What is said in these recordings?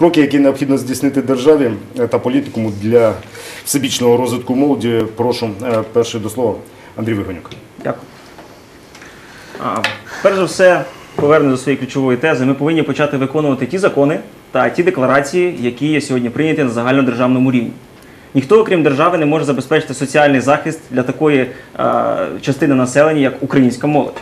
Кроки, які необхідно здійснити державі е, та політикуму для всебічного розвитку молоді. Прошу е, перший до слова Андрій Вигонюк. Дякую. Перш за все, повернусь до своєї ключової тези. Ми повинні почати виконувати ті закони та ті декларації, які є сьогодні прийняті на загальнодержавному рівні. Ніхто, окрім держави, не може забезпечити соціальний захист для такої а, частини населення, як українська молодь.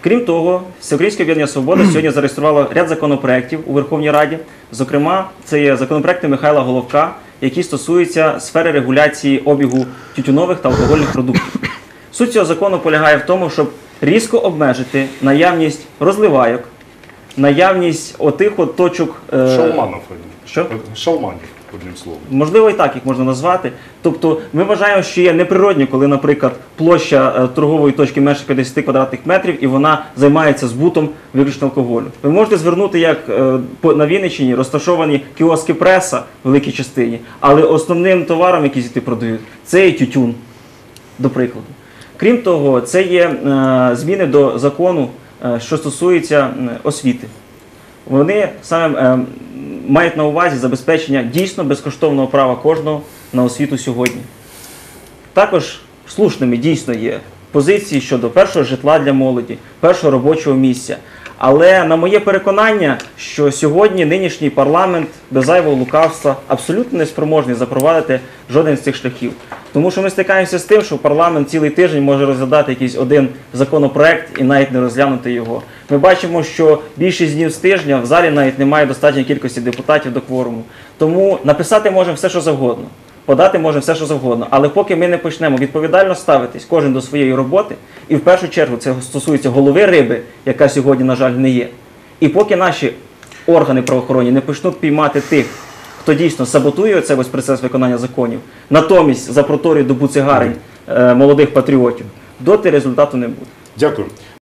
Крім того, Всеукраїнське об'єднання Свобода сьогодні зареєструвало ряд законопроєктів у Верховній Раді. Зокрема, це є законопроекти Михайла Головка, які стосуються сфери регуляції обігу тютюнових та алкогольних продуктів. Суть цього закону полягає в тому, щоб різко обмежити наявність розливайок, наявність отих от точок. е, Шалманов. Що? Шалманів, одним словом. Можливо, і так їх можна назвати. Тобто, ми вважаємо, що є неприродньо, коли, наприклад, площа е, торгової точки менше 50 квадратних метрів і вона займається збутом виключно алкоголю. Ви можете звернути, як е, на Вінниччині розташовані кіоски преса в великій частині, але основним товаром, який звідти продають, це є тютюн, до прикладу. Крім того, це є е, зміни до закону, що стосується освіти. Вони саме е, мають на увазі забезпечення дійсно безкоштовного права кожного на освіту сьогодні. Також слушними дійсно є позиції щодо першого житла для молоді, першого робочого місця. Але на моє переконання, що сьогодні нинішній парламент без зайвого лукавства абсолютно не спроможний запровадити жоден з цих шляхів. Тому що ми стикаємося з тим, що парламент цілий тиждень може розглядати якийсь один законопроект і навіть не розглянути його. Ми бачимо, що більшість днів з тижня в залі навіть немає достатньої кількості депутатів до кворуму. Тому написати можемо все, що завгодно. Подати можемо все, що завгодно, але поки ми не почнемо відповідально ставитись кожен до своєї роботи, і в першу чергу це стосується голови риби, яка сьогодні, на жаль, не є. І поки наші органи правоохоронні не почнуть піймати тих, хто дійсно саботує цей весь процес виконання законів, натомість запроторює до буцегарень е, молодих патріотів, доти результату не буде. Дякую.